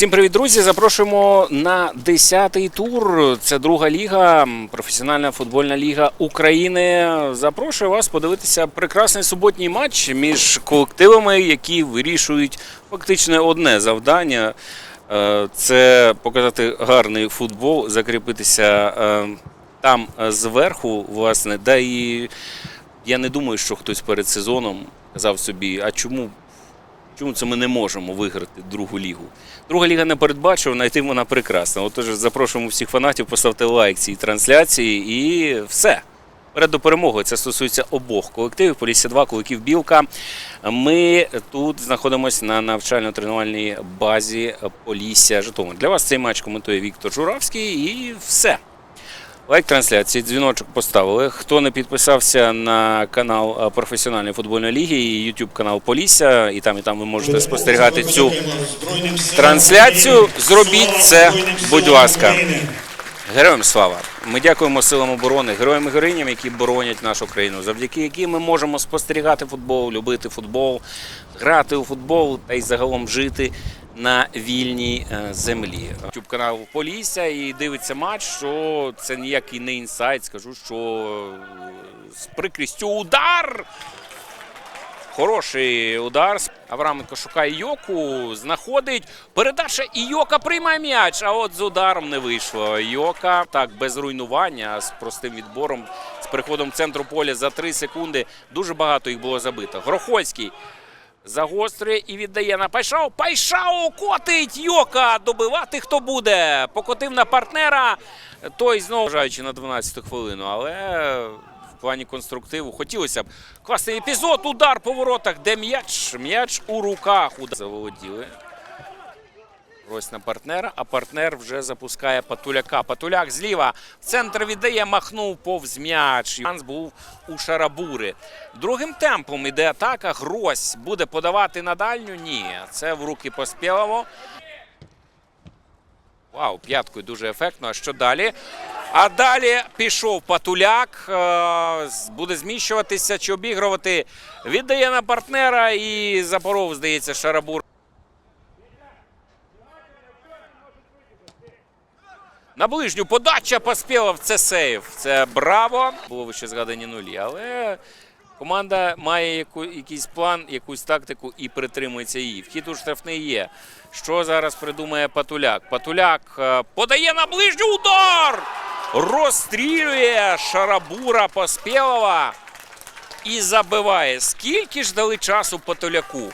Всім привіт, друзі! Запрошуємо на 10-й тур. Це друга ліга, професіональна футбольна ліга України. Запрошую вас подивитися прекрасний суботній матч між колективами, які вирішують фактично одне завдання. Е, Це показати гарний футбол, закріпитися е, там е, зверху, власне. Да і я не думаю, що хтось перед сезоном казав собі, а чому Чому це ми не можемо виграти другу лігу? Друга ліга не передбачувана, і тим вона прекрасна. Отож, запрошуємо всіх фанатів поставити лайк цій трансляції і все. Перед до перемоги. Це стосується обох колективів. Полісся 2, колектив Білка. Ми тут знаходимося на навчально-тренувальній базі Полісся Житомир. Для вас цей матч коментує Віктор Журавський і все. Лайк трансляції, дзвіночок поставили. Хто не підписався на канал е, професіональної футбольної ліги і YouTube канал Полісся, і там, і там ви можете спостерігати цю трансляцію. Зробіть це, будь ласка. Героям слава! Ми дякуємо силам оборони, героям і героїням, які боронять нашу країну, завдяки яким ми можемо спостерігати футбол, любити футбол, грати у футбол та й загалом жити на вільній е, землі. Ютуб канал Полісся і дивиться матч, що це ніякий не інсайт. Скажу, що е, з прикрістю удар. Хороший удар. Авраменко шукає Йоку, знаходить. Передача і Йока приймає м'яч. А от з ударом не вийшло. Йока так без руйнування, з простим відбором, з переходом центру поля за 3 секунди. Дуже багато їх було забито. Грохольський загострює і віддає на Пайшау. Пайшау котить Йока. Добивати хто буде. Покотив на партнера. Той знову вважаючи на 12-ту хвилину, але в плані конструктиву хотілося б. Класний епізод, удар по воротах, де м'яч. М'яч у руках. Удар заволоділи. Ось на партнера, а партнер вже запускає Патуляка. Патуляк зліва в центр віддає, махнув повз м'яч. Шанс був у Шарабури. Другим темпом іде атака. Грось буде подавати на дальню. Ні, це в руки Поспєлово. Вау, п'яткою дуже ефектно. А що далі? А далі пішов Патуляк. е, Буде зміщуватися чи обігрувати. Віддає на партнера і Запоров, здається, Шарабур. На ближню подача Поспєлов. Це сейв. Це браво. Було вище згадані нулі. Але команда має яку, якийсь план, якусь тактику і притримується її. Вхід у штрафний є. Що зараз придумає Патуляк? Патуляк е, подає на ближню удар! Розстрілює Шарабура Поспєлова і забиває. Скільки ж дали часу Патуляку?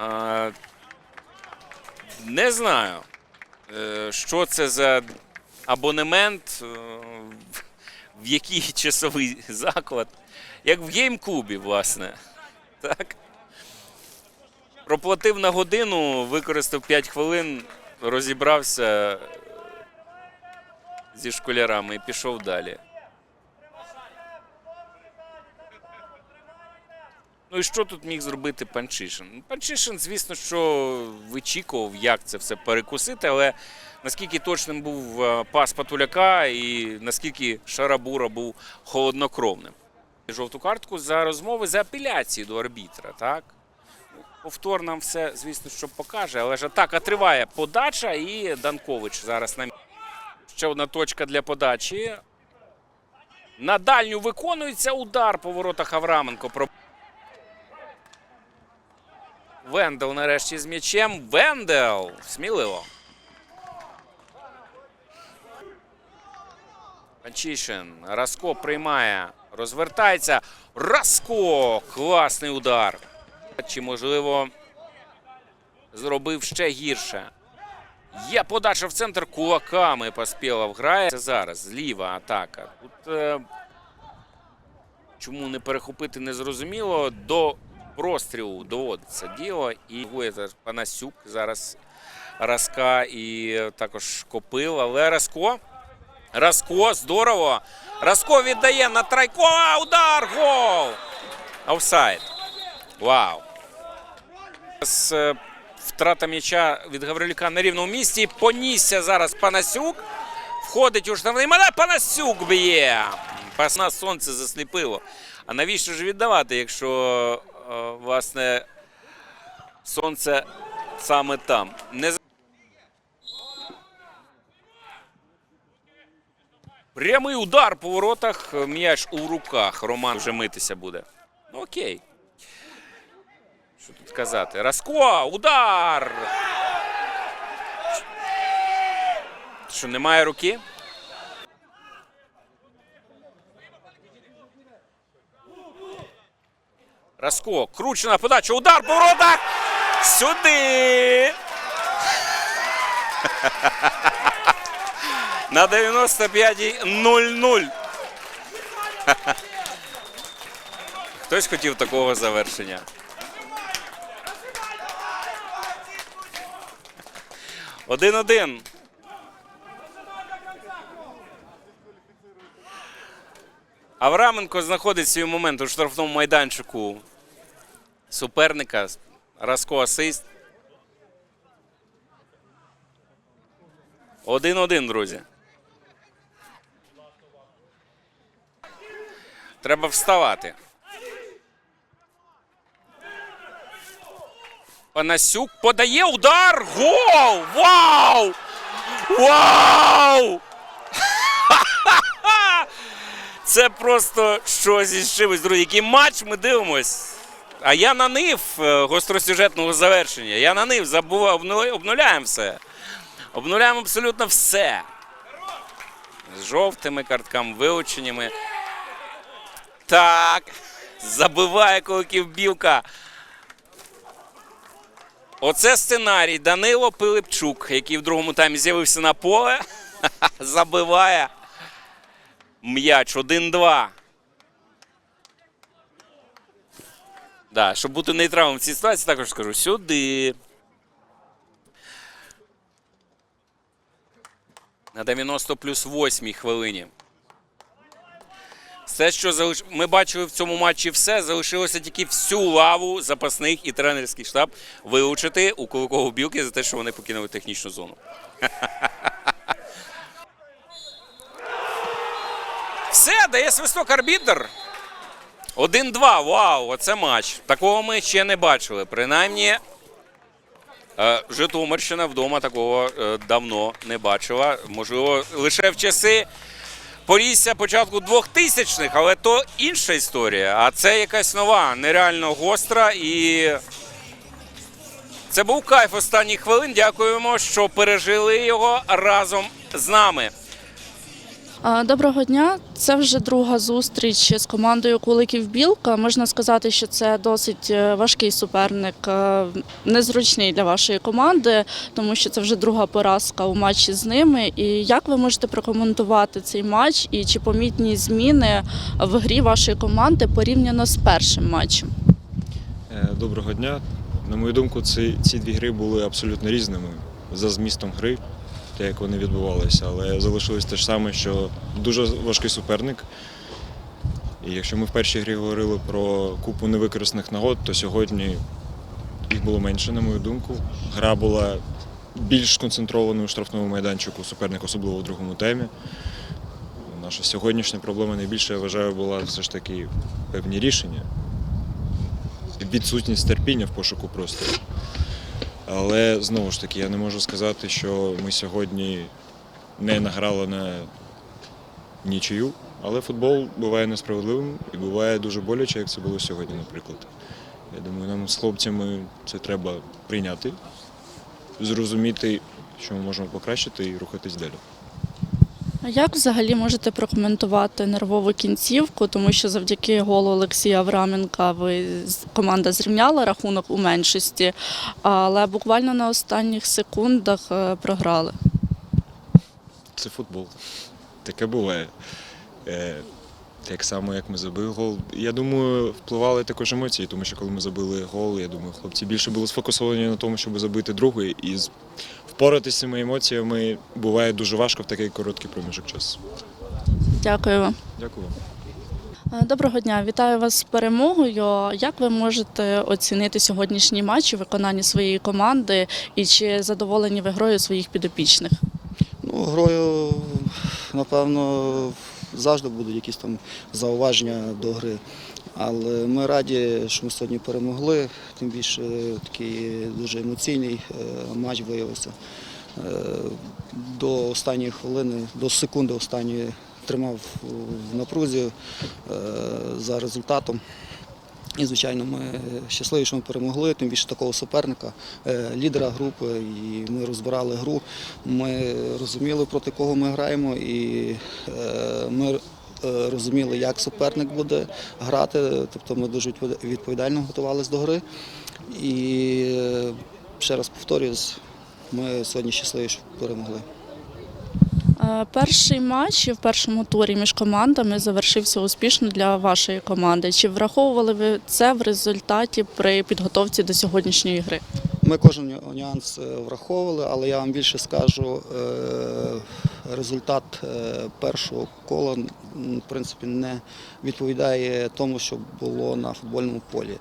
Е, не знаю. Е, що це за абонемент, е, в який часовий заклад, як в гейм-клубі, власне. Так. Проплатив на годину, використав 5 хвилин, розібрався зі школярами і пішов далі. Ну і що тут міг зробити Панчишин? Панчишин, звісно, що вичікував, як це все перекусити, але наскільки точним був е, пас Патуляка і наскільки Шарабура був холоднокровним. Жовту картку за розмови за апеляції до арбітра, так? Повтор нам все, звісно, що покаже, але ж атака триває. Подача і Данкович зараз на ще одна точка для подачі. На дальню виконується удар по воротах Авраменко. Вендел нарешті з м'ячем. Вендел! Сміливо. Панчишин. Раско приймає. Розвертається. Раско! Класний удар. Чи, можливо, зробив ще гірше. Є подача в центр кулаками Поспєлов грає. Це зараз зліва атака. Тут е, чому не перехопити незрозуміло. До прострілу доводиться діло. І Панасюк зараз Раска і також Копил. Але Раско. Раско, здорово. Раско віддає на Трайкова. Удар! Гол! Офсайд. Вау. Зараз е, втрата м'яча від Гаврилюка на рівному місці. Понісся зараз Панасюк. Входить у штрафний мене. Панасюк б'є. Пас на сонце засліпило. А навіщо ж віддавати, якщо Е, власне, сонце саме там. Не Прямий удар по воротах. Е, м'яч у руках. Роман вже митися буде. Ну, окей. Що тут казати? Раско! Удар! Що немає руки? Раско, кручена подача, удар по воротах! Сюди! На 95-й 0-0. Хтось хотів такого завершення. Один-один. Авраменко знаходить свій момент у штрафному майданчику суперника. Раско асист. Один-один, друзі. Треба вставати. Панасюк подає удар. Гол! Вау! Вау! Це просто щось із чимось, друзі. Який матч ми дивимось. А я на нив е, гостросюжетного завершення. Я на нив забував, обнуляємо все. Обнуляємо абсолютно все. З жовтими картками, вилученнями. Так. Забиває кулаків. Оце сценарій. Данило Пилипчук, який в другому таймі з'явився на поле. Забиває м'яч 1-2. Да, щоб бути нейтралом в цій ситуації, також скажу сюди. На 90 плюс 8 хвилині. Все, що залиш... ми бачили в цьому матчі, все залишилося тільки всю лаву запасних і тренерський штаб вилучити у Куликову білки за те, що вони покинули технічну зону. Все, дає свисток арбітр. 1-2. Вау, оце матч. Такого ми ще не бачили. Принаймні, е, Житомирщина вдома такого е, давно не бачила. Можливо, лише в часи Порісся початку 2000-х, але то інша історія. А це якась нова, нереально гостра. І це був кайф останніх хвилин. Дякуємо, що пережили його разом з нами. Доброго дня. Це вже друга зустріч з командою Куликів Білка. Можна сказати, що це досить е, важкий суперник, е, незручний для вашої команди, тому що це вже друга поразка у матчі з ними. І як ви можете прокоментувати цей матч і чи помітні зміни в грі вашої команди порівняно з першим матчем? Е, Доброго дня. На мою думку, ці, ці дві гри були абсолютно різними за змістом гри, те, як вони відбувалися, але залишилось те ж саме, що дуже важкий суперник. І якщо ми в першій грі говорили про купу невикористаних нагод, то сьогодні їх було менше, на мою думку. Гра була більш сконцентрована у штрафному майданчику суперник, особливо у другому темі. Наша сьогоднішня проблема найбільше, я вважаю, була все ж таки певні рішення відсутність терпіння в пошуку простору. Але знову ж таки, я не можу сказати, що ми сьогодні не награли на нічию. Але футбол буває несправедливим і буває дуже боляче, як це було сьогодні, наприклад. Я думаю, нам з хлопцями це треба прийняти, зрозуміти, що ми можемо покращити і рухатись далі. Як взагалі можете прокоментувати нервову кінцівку, тому що завдяки голу Олексія Авраменка ви команда зрівняла рахунок у меншості, але буквально на останніх секундах е, програли. Це футбол. Таке буває. Е, так само, як ми забили гол. Я думаю, впливали також емоції, тому що коли ми забили гол, я думаю, хлопці більше були сфокусовані на тому, щоб забити другий. І впоратися з цими емоціями буває дуже важко в такий короткий проміжок часу. Дякую вам. Дякую. Е, Доброго дня, вітаю вас з перемогою. Як ви можете оцінити сьогоднішній матч у виконанні своєї команди і чи задоволені ви грою своїх підопічних? Ну, грою, напевно, завжди будуть якісь там зауваження до гри. Але ми раді, що ми сьогодні перемогли. Тим більше такий дуже емоційний е, матч виявився. Е, До останньої хвилини, до секунди останньої тримав в напрузі е, за результатом. І, звичайно, ми щасливі, що ми перемогли, тим більше такого суперника, лідера групи. І ми розбирали гру. Ми розуміли, проти кого ми граємо, і ми розуміли, як суперник буде грати. Тобто ми дуже відповідально готувалися до гри. І е, ще раз повторюсь, ми сьогодні щасливі, що перемогли. Е, Перший матч в першому турі між командами завершився успішно для вашої команди. Чи враховували ви це в результаті при підготовці до сьогоднішньої гри? Ми кожен нюанс е, враховували, але я вам більше скажу, е, результат е, першого кола в принципі не відповідає тому, що було на футбольному полі.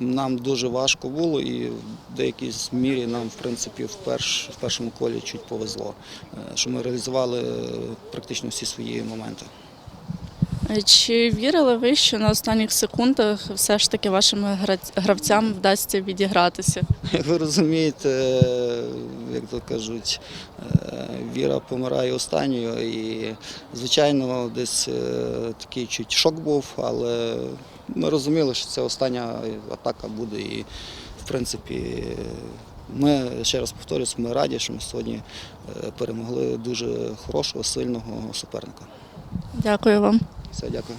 Нам дуже важко було і в деякій мірі нам в принципі в, перш, в першому колі чуть повезло, що ми реалізували практично всі свої моменти. Чи вірили ви, що на останніх секундах все ж таки вашим гравцям вдасться відігратися? Ви розумієте, е, як то кажуть, е, віра помирає останньою. І, звичайно, десь е, такий чуть шок був, але ми розуміли, що це остання атака буде. І, в принципі, ми, ще раз повторюсь, ми раді, що ми сьогодні перемогли дуже хорошого, сильного суперника. Дякую вам. Все, дякую.